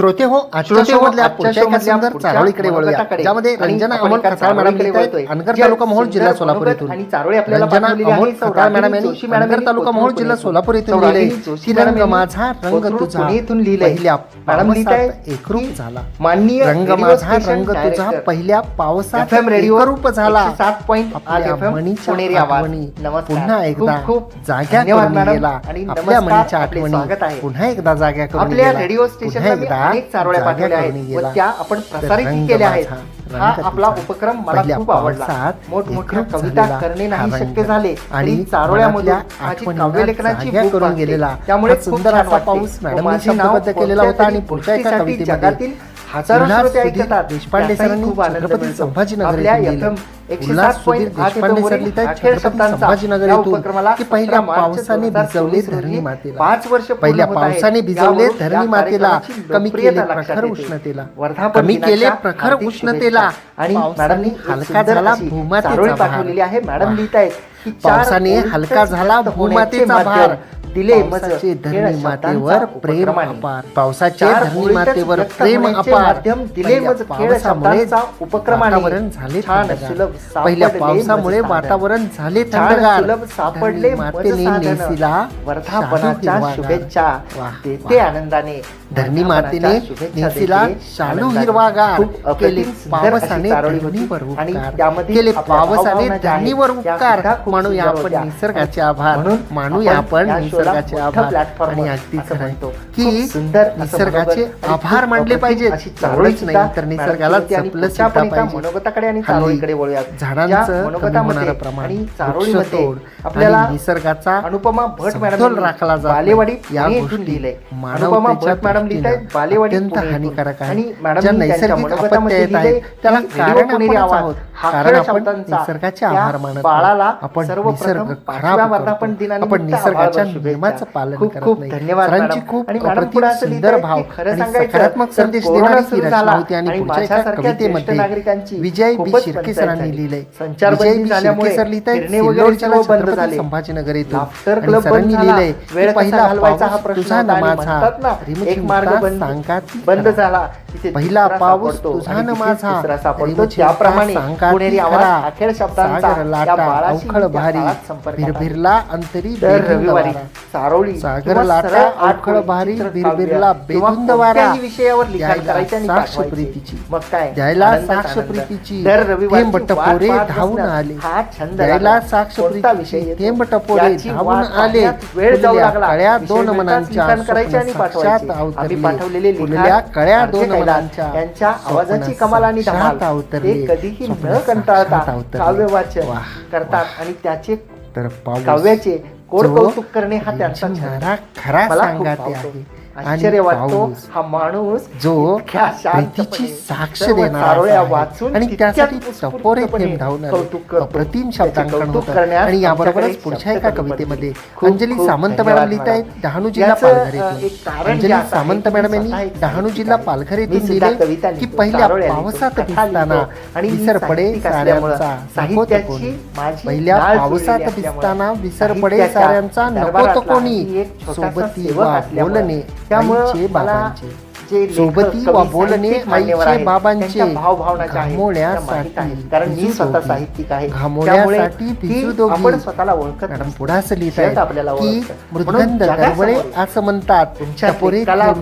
श्रोते हो श्रोते चारोळीकडे ज्यामध्ये रंजना अमोल खताळ मॅडम अनगर तालुका मोहोळ जिल्हा सोलापूर येथून. रंजना अमोल खताळ मॅडम यांनी अनगर तालुका मोहोळ जिल्हा सोलापूर येथून लिहिले. की रंग माझा रंग तुझा. येथून मॅडम एकरूप झाला. माननीय रंग माझा रंग तुझा. पहिल्या पावसात रेडिओ रूप झाला. सात पॉईंट पुन्हा एकदा खूप जाग्या करून आपल्या मणीच्या आठवणी. पुन्हा एकदा जाग्या करून रेडिओ स्टेशन एकदा अनेक चारोळ्या पाठवल्या आहेत व त्या आपण प्रसारित केल्या आहेत. हा आपला उपक्रम मला खूप आवडला. मोठमोठ्या कविता करणे नाही शक्य झाले आणि चारोळ्यामध्ये माझी काव्यलेखनाची करून गेलेला त्यामुळे सुंदर असा पाऊस मॅडम केलेला होता आणि पुढच्या जगातील हजारो श्रोते ऐकतात. देशपांडे सरांनी संभाजीनगर देशपांडे पहिल्या पावसाने भिजवले धरणी मातेला. कमी उष्णतेला. कमी प्रखर उष्णतेला. आणि हलका झाला मॅडम पावसाने हलका झाला भूमातेचा भार. दिले प्रेम अपार. पावसाचे धरणी मातेवर प्रेम अपार. पावसामुळे झाले पहिल्या पावसामुळे वातावरण झाले थंडगार. सापडले मातेने नेसीला वर्धापनाच्या शुभेच्छा. आनंदाने धरणी मातेने नेसीला शालू हिरवागार केले पावसाने धरणीवर केले पावसाने धरणीवर उपकार. म्हणूया आपण निसर्गाचे आभार. मानूया आपण निसर्गाचे आभार मानले पाहिजे तर निसर्गाला मनोगताकडे आणि आपल्याला निसर्गाचा अनुपमा भट मॅडम राखला बालेवाडी या गोष्टी मानवमा भट मॅडम लिहिताय बालेवाडी अत्यंत हानिकारक आहे. नैसर्गिक त्याला कारण आपण कारण आपण निसर्गाचे आभार मानत बाळाला आपण खराब आपण निसर्गाच्या प्रेमाचं पालन करत नाही. सरांची खूप सुंदर भाव सकारात्मक संदेश देणारी रचना होती आणि पुढच्या कवितेमध्ये विजय बी शिर्के सरांनी विजय बी सर लिहिताय संभाजीनगर आणि सरांनी पहिला पाऊस तुझा न माझा रिमची बंद झाला. पहिला पाऊस तुझा माझा त्याप्रमाणे अखेर शब्दांचा लाटा अवखळ भारी भिरभिरला अंतरी रविवारी सारवली सागर लाटा आखळ भारी बिरबिरला बेधुंद वारा. विषयावर लिखाण करायचे साक्ष प्रीतीची. मग काय? द्यायला साक्ष प्रीतीची. दर रविवारी टपोरे धावून आले. हा छंद द्यायला साक्ष प्रीतीची. थेंब टपोरे धावून आले. वेळ म्हणजे जाऊ लागला. कळ्या दोन मनांच्या करायच्या आणि पाठवायचे. आम्ही पाठवलेले लिहिल्या कळ्या दोन मनांच्या त्यांच्या आवाजाची कमाल आणि धमाल. ते कधीही न कंटाळता काव्य वाचन करतात आणि त्याचे तर काव्याचे कोर कौतुक करणे हा त्यांचा खरा सांगाते आहे. आश्चर्य वाटतो हा माणूस जो साक्ष देणार वाचून आणि त्यासाठी प्रेम प्रतिम शब्दांकन होतं. आणि याबरोबरच पुढच्या एका कवितेमध्ये अंजली सामंत मॅडम लिहित आहेत डहाणू जिल्हा पालघर अंजली सामंत मॅडम यांनी डहाणू जिल्हा पालघर येथून की पहिल्या पावसात भिजताना आणि विसर पडे साऱ्यांचा पहिल्या पावसात भिजताना विसर पडे साऱ्यांचा नकोत कोणी. बोलणे. त्यामुळे सोबती वा बोलणे आईचे बाबांचे घामोळ्यासाठी कारण मी स्वतः साहित्यिक आहे. घामोळ्यासाठी भिजू दोघी आपण स्वतःला ओळखत कारण पुढे असं लिहित आपल्याला की मृदंग दरवळे असं म्हणतात. तुमच्या पुरे घ्यावे.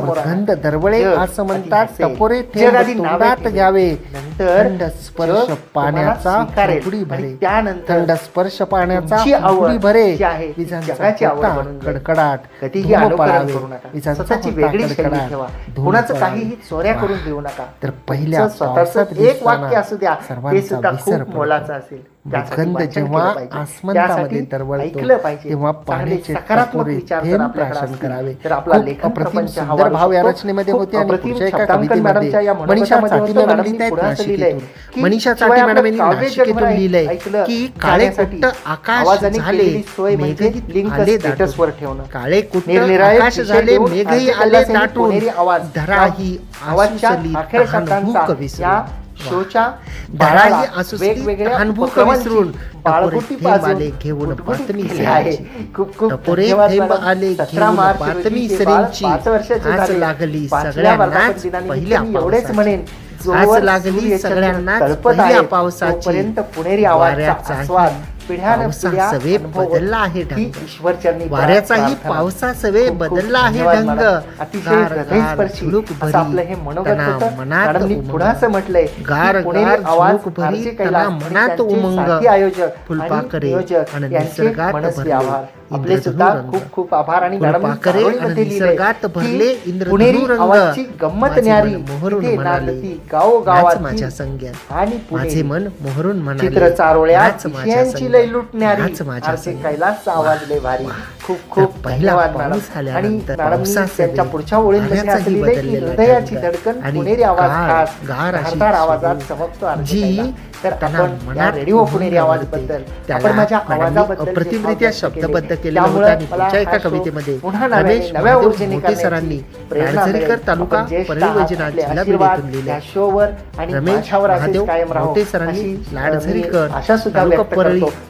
मृदंग दरवळे असं म्हणतात. टपोरे थेंब तोंडात घ्यावे. त्यानंतर स्पर्श पाण्याचा कारुडी भरे. त्यानंतर थंड स्पर्श पाण्याचा आवडी भरे. विजांचा कडकडाट कधीही अनुकरण करू वेगळी ठेवा. कोणाचं काहीही चोऱ्या करून देऊ नका. तर पहिल्या स्वतःच एक वाक्य असू द्या. सर्वांचा सुद्धा खूप असेल. त्यासाठी जेव्हा आसमंतामध्ये दरवळतो तेव्हा पाण्याचे सकारात्मक करावे. तर आपला लेखन प्रपंच भाव या रचनेमध्ये होते आणि पुढच्या एका कवितेमध्ये मनीषा चाटीला मॅडमनी नाशिकेतून. मनीषा चाटी मॅडम यांनी नाशिकेतून लिहिलंय की काळे कुट्ट आकाश झाले? मेघे आले दाटून. काळे कुट्ट आकाश झाले? मेघही आले दाटून. धराही आवाज आखेर शब्दांचा शोच्या वेगवेगळ्या अनुभव विसरून घेऊन बातमी खूप खूप टपोरे आले बातमी सरींची आज लागली पहिल्या एवढेच म्हणेन लागली सगळ्यांना पहिल्या पावसाची. पुणेरी आवाजाचा स्वाद सवे बदलला आहे वाऱ्याचाही पावसा सवे बदलला आहे ढंग. म्हटलंय गार गार भरी कला मनात उमंग. आणि भरले. आपले सुद्धा खूप खूप आभार आणि भरले गंमत न्यारी. मोहरून म्हणाली गाव गावात माझ्या संज्ञा. आणि माझे मन मोहरून म्हणाले चित्र माझ्या ती लय लुटणारी कैलास आवाज लय भारी. खूप खूप धन्यवाद मॅडम. आणि मॅडम त्यांच्या पुढच्या ओळीत असं की हृदयाची धडकन पुणेरी आवाज खास आवाजात चमकतो तर आपण या रेडिओ पुणेरी आवाजबद्दल आपण माझ्या आवाजाबद्दल शब्दबद्ध केलेला आणि एका कवितेमध्ये रमेश नव्या ऊर्जेने सरांनी तालुका जिल्हा लिहिले शोवर आणि रमेश महादेव सरांनी लाडझरीकर अशा सुद्धा परळी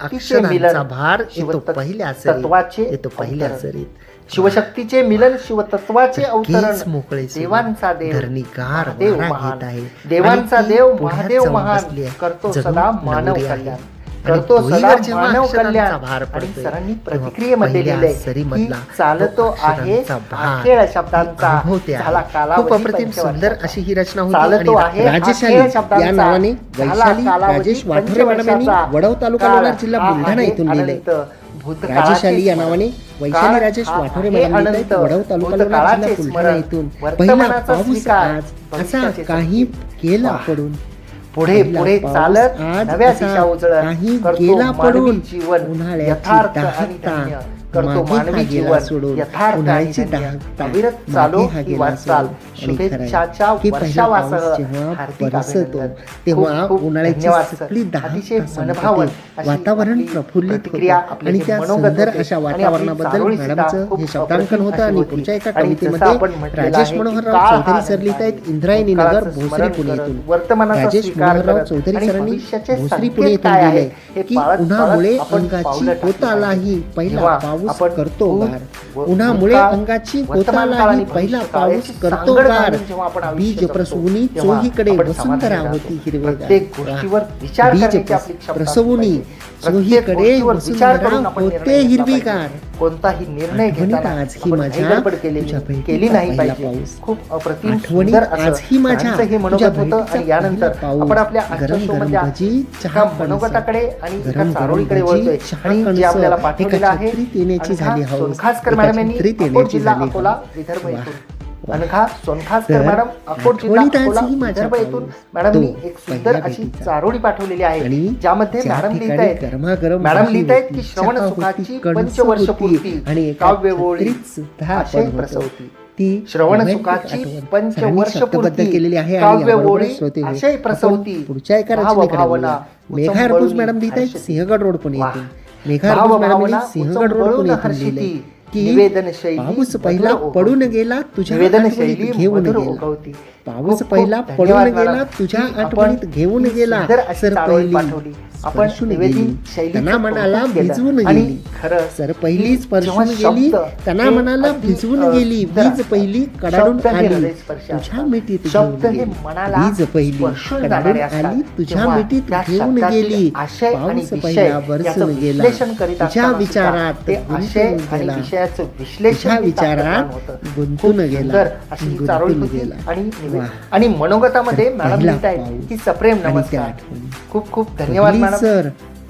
अक्षरांचा भार येतो पहिल्या तत्वाचे येतो पहिल्या सरीत. शिवशक्तीचे मिलन शिवतत्वाचे अवतरण. मोकळे देवांचा देव धरणीकार देव महान. देवांचा देव महादेव महान करतो सदा मानव कल्याण. करतो सदा मानव कल्याण आणि सरांनी प्रतिक्रियेमध्ये लिहिले चालतो आहे खेळ शब्दांचा झाला कालावधी सुंदर अशी ही रचना चालतो आहे राजेशाली या नावाने राजेश वाठोरे वडव तालुका जिल्हा बुलढाणा इथून लिहिले राजेशाली या नावाने वैशाली राजेश वाठोरे वडव तालुका बुलढाणा पहिला पाऊस आज असा काही केला पडून. पुढे पुढे चालत नव्या दिशा उचलत करतो मानवी जीवन यथार्थ आणि करतो. मानवी जीवन अविरत चालो किंवा शुभेच्छाच्या वर्षावासह हार्दिक अभिनंदन. तेव्हा उन्हाळ्याची अतिशय मनभावन वातावरण प्रफुल्लित क्रिया आणि त्या सुंदर अशा वातावरणाबद्दल मॅडमचं हे शब्दांकन होतं आणि पुढच्या एका कवितेमध्ये राजेश मनोहरराव चौधरी सर लिहित आहेत इंद्रायणी नगर भोसरी पुणे येथून राजेश मनोहरराव चौधरी सरांनी भोसरी पुणे येथून लिहिले की उन्हामुळे अंगाची होत आला ही पहिला पाऊस पाऊस करतो गार. उन्हामुळे अंगाची पोतालाही पहिला पाऊस करतो गार. बीज प्रसवुनी चोहीकडे वसंतरा होती हिरवेगार. बीज प्रसवुनी चोहीकडे वसंतरा होते हिरवीगार. कोणताही निर्णय घेताना केली नाही पाहिजे. खूप अप्रतिम सुंदर असं हे मनोगत होतं आणि यानंतर आपण आपल्या एका मनोगताकडे आणि एका चारोळीकडे वळतोय आणि जे आपल्याला पाठवलेलं आहे. खासकर मॅडम यांनी जिल्हा अकोला विदर्भ आणि खा खास सोनखासकर मॅडम अकोट जिल्हा विदर्भ येथून मॅडम मी एक सुंदर अशी चारोळी पाठवलेली आहे ज्यामध्ये मॅडम लिहित आहेत मॅडम लिहित आहेत की श्रवण सुखाची पंचवर्ष पूर्ती आणि काव्य ओळी आशय प्रसवती. ती श्रवण सुखाची पंचवर्ष पूर्ती केलेली आहे काव्य ओळी आशय प्रसवती पुढच्या एका रचनेकडे मेघा मॅडम लिहित आहेत सिंहगड रोड पण येते. मेघा मॅडम सिंहगड रोड पण येते निवेदन पाऊस पहिला पडून गेला तुझ्या निवेदन घेऊन गेला. पाऊस पहिला पडून गेला तुझ्या आठवणीत घेऊन गेला सर पहिली. आपण निवेदन त्यांना मनाला भिजवून गेली. सर पहिली स्पर्शून गेली त्यांना मनाला भिजवून गेली. वीज पहिली कडाडून आली. तुझ्या मिठीत वीज पहिली कडाडून आली. तुझ्या मिठीत घेऊन गेली. पाऊस पहिला बरसून गेला. तुझ्या विचारात गेला. आणि निवेद- वा. आणि मनोगतामध्ये तर मॅडम लिहित आहेत की सप्रेम आणि नमस्कार. खूप खूप धन्यवाद मॅडम. सर.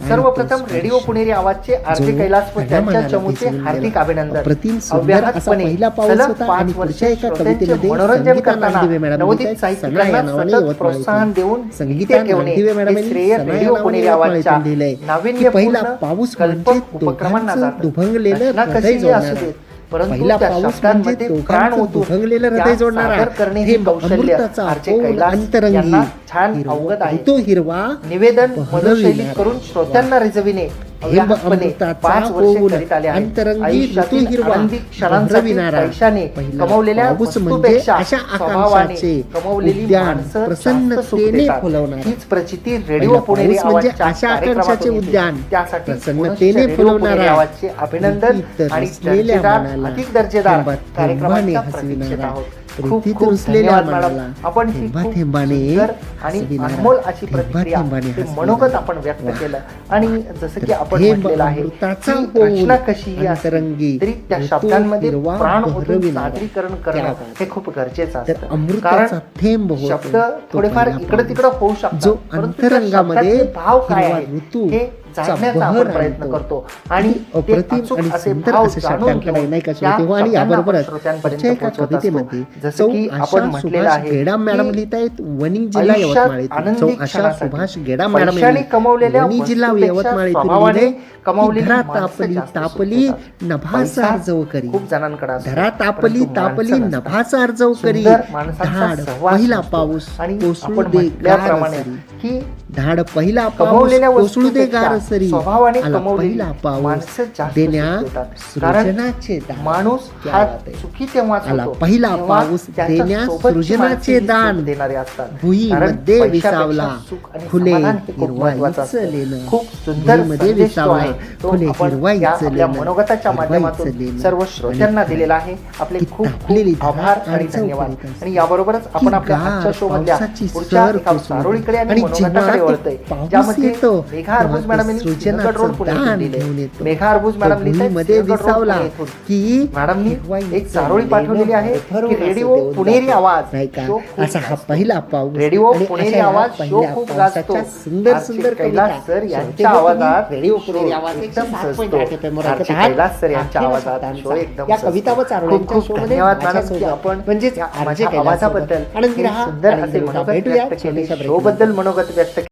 सर्वप्रथम रेडिओ. पुणेरी आवाजचे आरजे कैलास व त्यांच्या चमूचे हार्दिक. अभिनंदन अव्याहतपणे पहिला पाऊस सलग होता पाच आणि वर्षे श्रोत्यांचे मनोरंजन संगीता करताना नवोदित साहित्यिकांना सतत प्रोत्साहन. देऊन संगीता गीते ठेवणे हे श्रेय रेडिओ नावाने पुणेरी आवाजच्या नाविन्यपूर्ण पहिला पाऊस कल्पक म्हणजे उपक्रमांना जातं. रचना कशीही असू. देत, परंतु त्या म्हणजे शब्दांमध्ये प्राण ओतून त्या सादर करणे हे कौशल्य आरचे कैलास यांना छान अवगत आहे. तो हिरवा निवेदन. मधुशैलीत करून श्रोत्यांना रिझविणे थेंब अव्याहतपणे अमृताचा पाच वर्षे करीत आले आहे अंतरंगी आयुष्यातील आनंदी क्षणांसाठी. पैशाने कमवलेल्या म्हणजे वस्तूपेक्षा अशा स्वभावाने कमवलेली उद्यान माणसं देतात. फुलवणारे. हीच प्रचिती रेडिओ पुणेरी म्हणजे आवाजच्या आकांक्षाचे येते. उद्यान त्यासाठी प्रसन्नतेने फुलवणारा. आवाजचे अभिनंदन आणि दर्जेदार अधिक दर्जेदार कार्यक्रमाच्या हसविणारा. आहोत खूप रुसलेल्या मनाला आपण थेंबा थेंबाने आणि. अनमोल अशी प्रतिक्रिया. मनोगत आपण व्यक्त केलं आणि जसं की आपण म्हटलेलं आहे रचना अंतरंगी असली तरी त्या शब्दांमध्ये प्राण. सादरीकरण करणं. हे खूप गरजेचं असतं अमृताचा थेंब शब्द थोडेफार इकडे. तिकडे होऊ शकतात जो अंतरंगामध्ये भाव काय ऋतू हे जाणण्याचा आपण प्रयत्न. करतो आणि जसं की आपण म्हटलेलं आहे मॅडम वणी जिल्हा यवतमाळ सुभाष मॅडम कमवलेल्या वणी जिल्हा कमवलेली तापली तापली पैसा अर्जव करी खूप जणांकडे असतो. धरा तापली तापली. नभासा अर्जव करी धाड पहिला. पाऊस आणि आपण म्हटल्याप्रमाणे. की धाड पहिला कमवलेल्या कोसळू दे गार सरी. स्वभावाने पहिला पाऊस सृजनाचे दान माणूस तेव्हाच आला पहिला पाऊस त्याच्या देण्या सोबतची सृजनाचे दान. देणारे असतात. भुईमध्ये विसावला. फुले समाधान हे खूप सुंदर जो विसावला. फुले मनोगताच्या माध्यमातून. सर्व श्रोत्यांना दिलेला आहे. आपले खूप खूप आभार आणि धन्यवाद. आणि याबरोबरच आपण आपल्या आजच्या शो मधल्या पुढच्या एका आणि आणि मनोगताकडे ज्यामध्ये मेघा मॅडम रोड दिले. मेघा मॅडम. की मॅडमनी एक चारोळी पाठवलेली आहे की रेडिओ पुणेरी. आवाज असा हा. पहिला पाऊस रेडिओ पुणेरी आवाज शो खूप गाजतो सुंदर सुंदर कैलास. सर यांच्या आवाजात रेडिओ पुणेरी आवाज एकदम सजतो. कैलास सर यांच्या आवाजात. शो एकदम या. कविता व मॅडम की आपण आरजे माझ्या आवाजाबद्दल सोबत. आनंदी राहा सुंदर असे मनोगत व्यक्त शो बद्दल मनोगत व्यक्त